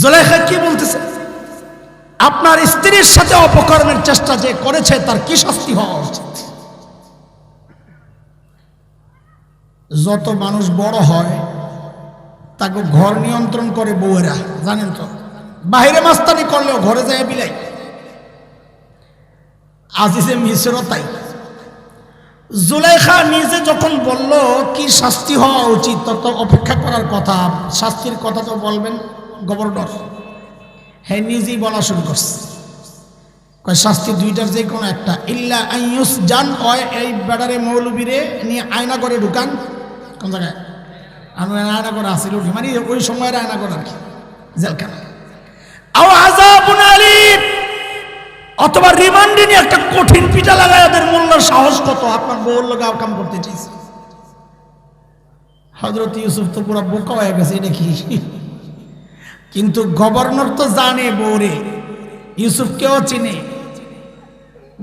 জোলেখা কি বলতেছে? আপনার স্ত্রীর সাথে অপকর্মের চেষ্টা যে করেছে, তার কি শাস্তি হওয়া উচিত? যত মানুষ বড় হয়, তাকে ঘর নিয়ন্ত্রণ করে বউয়েরা, জানেন তো? বাহিরে মাস্তানি করলেও ঘরে যায় বিলাই। আজিজে মিশ্রও তাই। জুলেখা নিজে যখন বলল, কি শাস্তি হওয়া উচিত? তত অপেক্ষা করার কথা, শাস্তির কথা তো বলবেন। গভর্নর। হ্যাঁ নিজেই বলা শুরু করছে। কয়, শাস্তি দুইটার যে কোনো একটা। ইল্লা আইয়ুস জান কয় এই বেড়ারে মৌলবীরে নিয়ে আয়না করে ঢুকান। কোন জায়গায়? আমি আয়না করে আসিল মানে ওই সময়ের আয়না করে আর কি, জেলখানা। অথবা রিমান্ডে নিয়ে একটা কঠিন পিঠা লাগায় ওদের মোল্লার সাহস কত? আপনার বউর লোক কাম করতে চাইছে। হজরত ইউসুফ তো পুরো বোকা হয়ে গেছে, এটা কি? কিন্তু গভর্নর তো জানে বউরে ইউসুফ কেউ চিনে,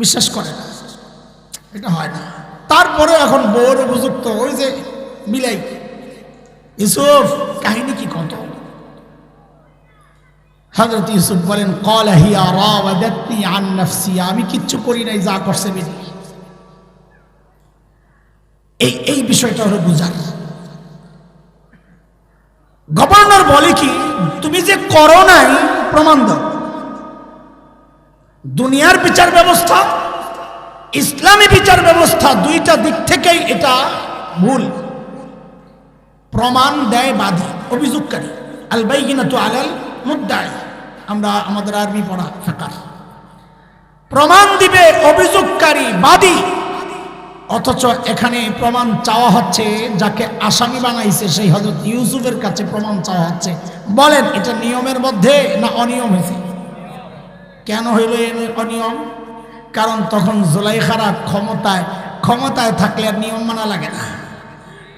বিশ্বাস করে না। এটা হয় না। তারপরে এখন বউর উপযুক্ত, ওই যে মিলাই ইউসুফ, কাহিনী কি কত? হজরত ইউসুফ বলেন আমি কিচ্ছু করি নাই, যা করছে বেরি এই এই বিষয়টা হলো বুঝার। গভর্নর বলে কি তুমি যে করো নাই, প্রমাণ দাও। দুনিয়ার বিচার ব্যবস্থা, ইসলামী বিচার ব্যবস্থা, দুইটা দিক থেকেই এটা ভুল। প্রমাণ দেয় বাদী, অভিযোগকারী। আলবাই আলবাইগিনা তো আলাল মুদ্দায় আমরা আমাদের আর্মি পড়া ফাঁকার প্রমাণ দিবে অভিযোগকারী বাদী। অথচ এখানে প্রমাণ চাওয়া হচ্ছে, যাকে আসামি বানাইছে সেই হজরত ইউসুফের কাছে প্রমাণ চাওয়া হচ্ছে। বলেন, এটা নিয়মের মধ্যে না অনিয়ম হয়েছে? কেন হইল অনিয়ম? কারণ তখন জোলাইখারা ক্ষমতায় ক্ষমতায় থাকলে আর নিয়ম মানা লাগে না।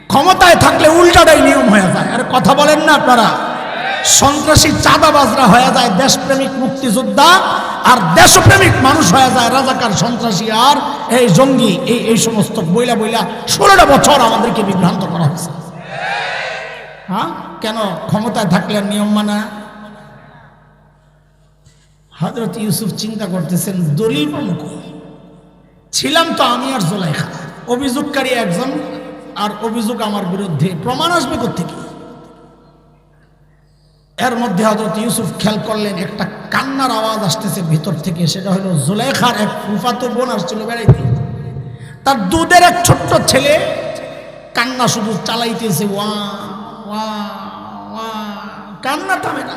ক্ষমতায় থাকলে উল্টাটাই নিয়ম হয়ে যায়। আর কথা বলেন না আপনারা। সন্ত্রাসী চাঁদাবাজরা হয়ে যায় দেশপ্রেমিক মুক্তিযোদ্ধা আর দেশপ্রেমিক মানুষ হয়ে যায় রাজাকার সন্ত্রাসী আর এই জঙ্গি, এই এই সমস্ত বইলা বইলা ষোলোটা বছর আমাদেরকে বিভ্রান্ত করা হয়েছে। হ্যাঁ? কেন ক্ষমতায় থাকলে নিয়ম মানা? হজরত ইউসুফ চিন্তা করতেছেন, দলিল প্রমুখ ছিলাম তো আমি আর জোলাইখা। অভিযোগকারী একজন, আর অভিযোগ আমার বিরুদ্ধে প্রমাণ আসবে কোথেকে এর মধ্যে হজরত ইউসুফ খেয়াল করলেন, একটা কান্নার আওয়াজ আসতেছে ভিতর থেকে, সেটা হলো জুলেখার এক ফুফাতো বোন আসছিল বেড়াইতে। তার দুধের এক ছোট্ট ছেলে কান্না শুধু চালাইতেছে, ওয়া ওয়া ওয়া। কান্না থামে না।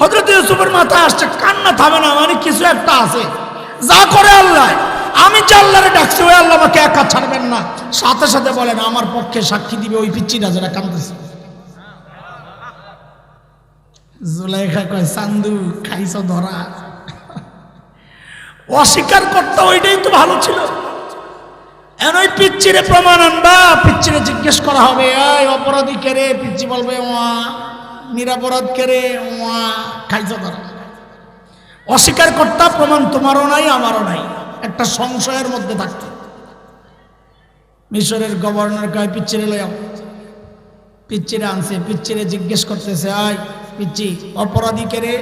হজরত ইউসুফের মাথায় আসছে, কান্না থামে না মানে কিছু একটা আছে। যা করে আল্লাহ, আমি যে আল্লাহরে ডাকছি, ওই আল্লাহ আমাকে একা ছাড়বেন না। সাথে সাথে বলেন, আমার পক্ষে সাক্ষী দিবে ওই পিচ্ছিটা যারা কান্দতেছে জুলাইখা কয়, চান্দু, খাইছ ধরা অস্বীকার করতে ওইটাই তো ভালো ছিল। এন ওই পিচ্ছিরে প্রমাণ আনবা পিচ্ছিরে জিজ্ঞেস করা হবে, এই অপরাধী কে রে পিচ্ছি বলবে ওয়া নিরাপরাধ কে রে ওয়া খাইছ ধরা অস্বীকার করতা প্রমাণ তোমারও নাই আমারও নাই। একটা সংশয়ের মধ্যে থাকত। মিশরের গভর্নর কয় পিচ্ছিরে লয়াও পিচ্ছিরে আনছে পিচ্ছিরে জিজ্ঞেস করতেছে, আয় পিচ্ছি অপরাধী কে রে?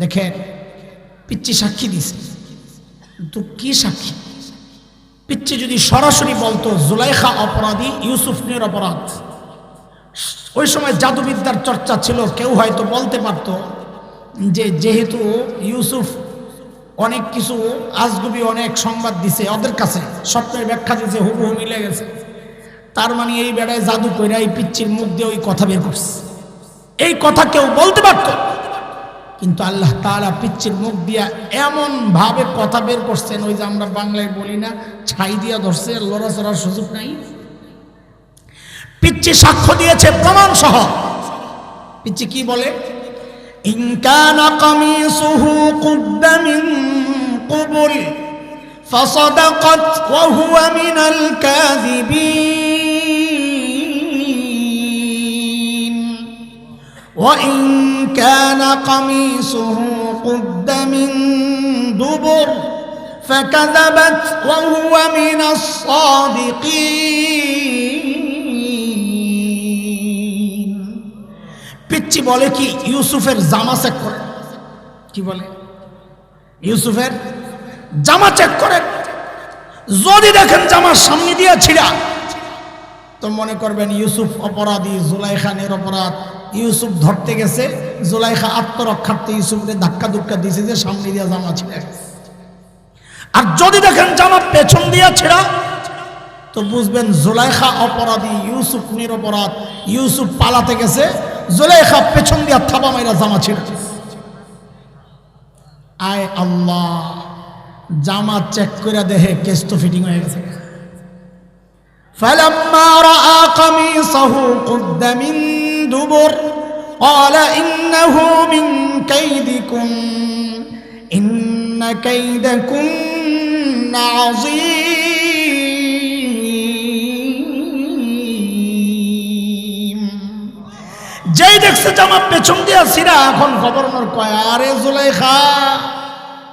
দেখেন পিচ্ছি সাক্ষী দিছে। তো কি সাক্ষী? পিচ্ছি যদি সরাসরি বলতো, জুলাইখা অপরাধী, ইউসুফ নির অপরাধ। ওই সময় জাদুবিদ্যার চর্চা ছিল, কেউ হয়তো বলতে পারত যে যেহেতু ইউসুফ অনেক কিছু, আজগুবি অনেক সংবাদ দিছে ওদের কাছে, স্বপ্নের ব্যাখ্যা দিছে, হুবহু মিলে গেছে। তার মানে এই বেড়ায় জাদু কইরা এই পিচ্ছির মুখ দিয়ে ওই কথা বের করছে। এই কথা কেউ বলতে পারত কিন্তু আল্লাহ তাআলা পিচ্ছির মুখ দিয়া এমন ভাবে কথা বের করছেন ওই যে আমরা বাংলায় বলি না ছাই দিয়া ধরছে লড়াচড়ার সুযোগ নাই পিচ্ছি সাক্ষ্য দিয়েছে প্রমাণ সহ পিচ্ছি কি বলে ইনকানা কামিসুহু কুদ্দা মিন কুবুল فصدقت وهو من الكاذبين وإن كان قميصه قد من دبر فكذبت وهو من الصادقين পিচ্ছি বলে কি ইউসুফের জামা চেক করে কি বলে ইউসুফের জামা চেক করেন যদি দেখেন জামার সামনে দিয়ে ছিড়া তো মনে করবেন ইউসুফ অপরাধী জুলাইখা নিরপরাধ ইউসুফ ধরতে গেছে জুলাইখা আত্মরক্ষার্থে ইউসুফকে ধাক্কা ধুক্কা দিয়েছে যে সামনে দিয়ে জামা ছিঁড়ে গেছে আর যদি দেখেন জামা পেছন দিয়ে ছেঁড়া তো বুঝবেন জুলাইখা অপরাধী ইউসুফ নিরপরাধ ইউসুফ পালাতে গেছে জুলাইখা পেছন দিয়া থাবা মাইরা জামা ছিঁড়ে গেছে। আয় আল্লাহ জামা চেক করে দেখে কেস তো ফিটিং হয়ে গেছে فلما رأى قميصه قد من دبر قال إنه من كيدكم إن كيدكن عظيم যেই দেখছে জামা পেছন দিয়া সিরা এখন গভর্নর কয় আরে জুলাইখা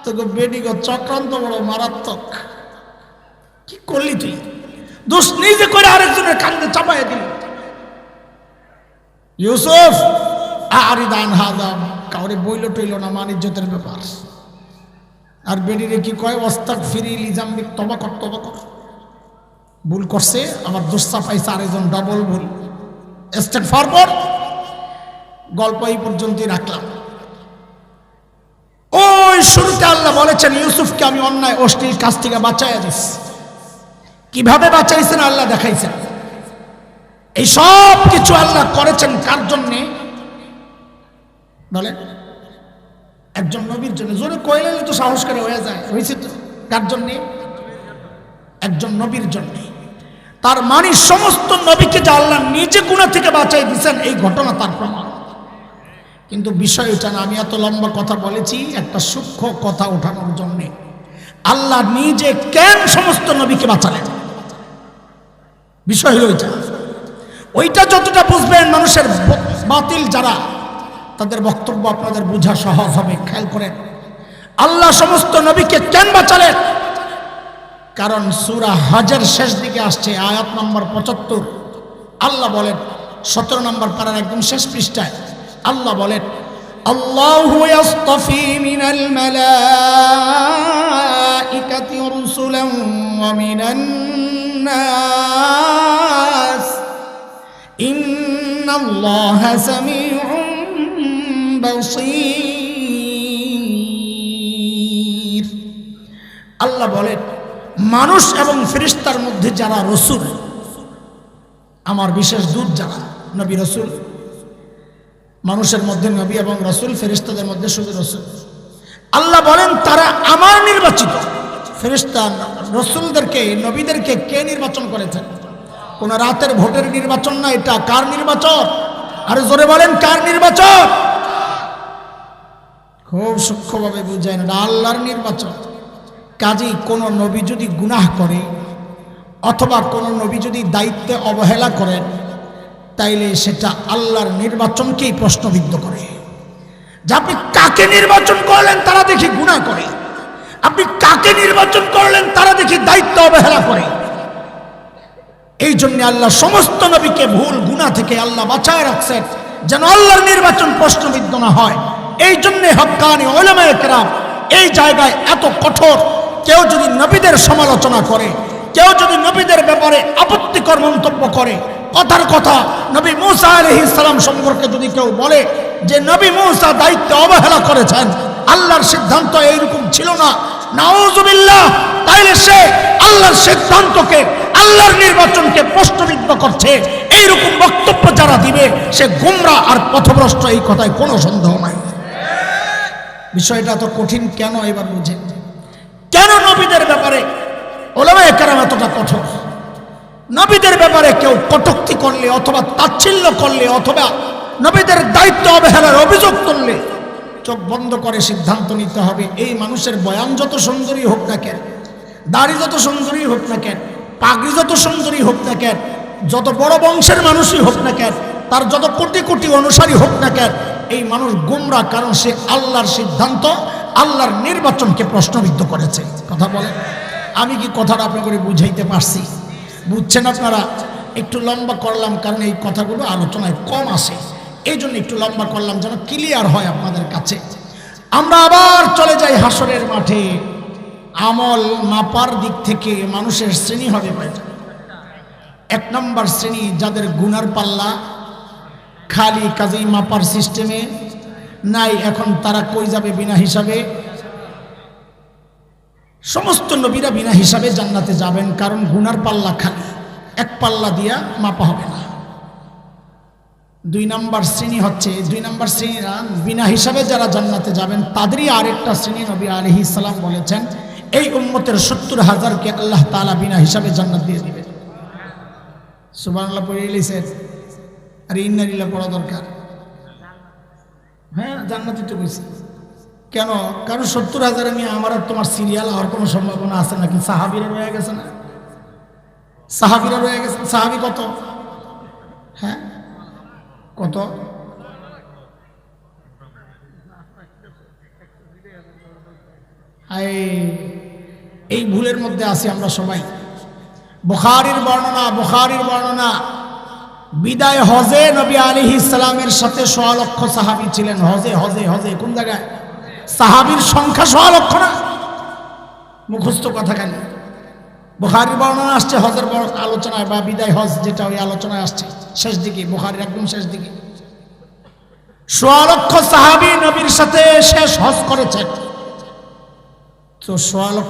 তোকে বেডিগ চক্রান্ত বড় মারাত্মক কি করলি তুই দোষ নিজে করে আরেকজনের কান্দে চাপাই দিল ইউসুফ আরি দান হাদাম কাউরে বইল টইল না, মান ইজ্জতের ব্যাপার। আর বেডিরে কি কয় ওস্তাক ফিরি লিজাম্বিক তবা কর তবা কর। ভুল করছে আমার দোষ চাপাইছে আরেকজন ডবল ভুল। স্টেট ফরওয়ার্ড গল্প এই পর্যন্তই রাখলাম। ওই শুরুতে আল্লাহ বলেছেন, ইউসুফকে আমি অন্যায়, অশ্লীল কাজ থেকে বাঁচাইয়া দিস কীভাবে বাঁচাইছেন, আল্লাহ দেখাইছেন। এই সব কিছু আল্লাহ করেছেন কার জন্যে? বলেন। একজন নবীর জন্য। জোরে কইলে তো সাহস করে হয়ে যায়। হয়েছে তো। কার জন্যে? একজন নবীর জন্য। তার মানে সমস্ত নবীকে যে আল্লাহ নিজে গুণা থেকে বাঁচাই দিয়েছেন এই ঘটনা তার প্রমাণ। কিন্তু বিষয় এটা না, আমি এত লম্বা কথা বলেছি, একটা সূক্ষ্ম কথা ওঠানোর জন্যে। আল্লাহ নিজে কেন সমস্ত নবীকে বাঁচালেন? বিষয় হলো ওইটা ওইটা যতটা বুঝবেন মানুষের বাতিল যারা, তাদের বক্তব্য আপনাদের বোঝা সহজ হবে, খেয়াল করেন। আল্লাহ সমস্ত নবীকে কেন বাঁচালেন? কারণ সুরা হজের শেষ দিকে আসছে, আয়াত নম্বর পঁচাত্তর। আল্লাহ বলেন, সতেরো নম্বর পাড়ার একদম শেষ পৃষ্ঠায়, আল্লাহ বলেন, আল্লাহ ইন্নাল্লাহা সামিউন বাসীর। আল্লাহ বলেন, মানুষ এবং ফেরেশতার মধ্যে যারা রসুল, আমার বিশেষ দূত যারা, নবী রসুল, মানুষের মধ্যে নবী এবং রসুল ফেরিস্তাদের মধ্যে শুধু রসুল। আল্লাহ বলেন, তারা আমার নির্বাচিত। ফেরিস্তা রসুলদেরকে, নবীদেরকে কে নির্বাচন করেছেন? কোন রাতের ভোটের নির্বাচন না, এটা কার নির্বাচন? আর জোরে বলেন, কার নির্বাচন? খুব সূক্ষ্মভাবে বুঝায় না, এটা আল্লাহর নির্বাচন। কাজেই কোনো নবী যদি গুনাহ করে, অথবা কোনো নবী যদি দায়িত্বে অবহেলা করেন তাইলে সেটা আল্লাহর নির্বাচনকেই প্রশ্নবিদ্ধ করে। যে আপনি কাকে নির্বাচন করলেন, তারা দেখি গুণা করে। আপনি কাকে নির্বাচন করলেন, তারা দেখি দায়িত্ব অবহেলা করে। এই জন্য আল্লাহ সমস্ত নবীকে ভুল গুণা থেকে আল্লাহ বাঁচায় রাখছেন, যেন আল্লাহর নির্বাচন প্রশ্নবিদ্ধ না হয়। এই জন্যে হকানি ওলামায় এই জায়গায় এত কঠোর, কেউ যদি নবীদের সমালোচনা করে, কেউ যদি নবীদের ব্যাপারে আপত্তিকর মন্তব্য করে, কথার কথা নবী মুসা আলহি ইসলাম সম্পর্কে যদি কেউ বলে যে নবী মুসা দায়িত্ব অবহেলা করেছেন, আল্লাহর সিদ্ধান্ত এইরকম ছিল না নাউজুবিল্লাহ, তাইলে সে আল্লাহর সিদ্ধান্তকে, আল্লাহর নির্বাচনকে প্রশ্নবিদ্ধ করছে। এইরকম বক্তব্য যারা দিবে, সে গুমরা আর পথভ্রষ্ট এই কথায় কোনো সন্দেহ নাই। বিষয়টা তো কঠিন কেন এবার বুঝে? কেন নবীদের ব্যাপারে ওলামায় কেরাম এতটা কঠোর? নবীদের ব্যাপারে কেউ কটুক্তি করলে অথবা তাচ্ছিল্য করলে অথবা নবীদের দায়িত্ব অবহেলার অভিযোগ করলে চোখ বন্ধ করে সিদ্ধান্ত নিতে হবে, এই মানুষের বয়ান যত সুন্দরী হোক না কেন, দাড়ি যত সুন্দরী হোক না কেন, পাগড়ি যত সুন্দরী হোক না কেন, যত বড় বংশের মানুষই হোক না কেন, তার যত কোটি কোটি অনুসারী হোক না কেন, এই মানুষ গুমরা কারণ সে আল্লাহর সিদ্ধান্ত, আল্লাহর নির্বাচনকে প্রশ্নবিদ্ধ করেছে। কথা বলেন। আমি কি কথাটা আপনাকে বুঝাইতে পারছি? বুঝছেন আপনারা? একটু লম্বা করলাম কারণ এই কথাগুলো আলোচনায় কম আসে এই জন্য একটু লম্বা করলাম যেন ক্লিয়ার হয় আপনাদের কাছে। আমরা আবার চলে যাই হাসরের মাঠে। আমল মাপার দিক থেকে মানুষের শ্রেণি হবে এক নম্বর শ্রেণি যাদের গুনার পাল্লা, খালি কাজেই মাপার সিস্টেমে নাই, এখন তারা কই যাবে বিনা হিসাবে? সমস্ত নবীরা বিনা হিসাবে জান্নাতে যাবেন, কারণ গুনার পাল্লা খালি। এক পাল্লা দিয়া মাপা হবে না। দুই নম্বর শ্রেণি হচ্ছে, দুই নম্বর শ্রেণীরা বিনা হিসাবে যারা জান্নাতে যাবেন, তাদেরই আরেকটা শ্রেণি নবী আলহি ইসলাম বলেছেন, এই উম্মতের সত্তর হাজারকে আল্লাহ তালা বিনা হিসাবে জান্নাত দিয়ে দিবেন। সুবাংলা পড়ে এলিসেন আর ইন্নারিল্লা পড়া দরকার। হ্যাঁ জান্নাতি তো কইছি কেন? কারণ সত্তর হাজার নিয়ে আমার আর তোমার সিরিয়াল হওয়ার কোনো সম্ভাবনা আছে নাকি? সাহাবিরা রয়ে গেছে না? সাহাবিরা রয়ে গেছে। সাহাবি কত? হ্যাঁ? কত এই ভুলের মধ্যে আছি আমরা সবাই। বুখারির বর্ণনা বুখারির বর্ণনা। বিদায় হজে নবী আলী ইসলামের সাথে সোয়া লক্ষ সাহাবি ছিলেন। হজে হজে হজে, কোন জায়গায়? সাহাবির সংখ্যা সোয়া লক্ষ না? মুখস্থ কথা কেন? বুখারির বর্ণনা আসছে, হজের আলোচনায় বা বিদায় হজ যেটা ওই আলোচনায় আসছে, শেষ দিকে, বুখারির একদম শেষ দিকে। সোয়া লক্ষ সাহাবি নবীর সাথে শেষ হজ করেছেন তো সোয়া লক্ষ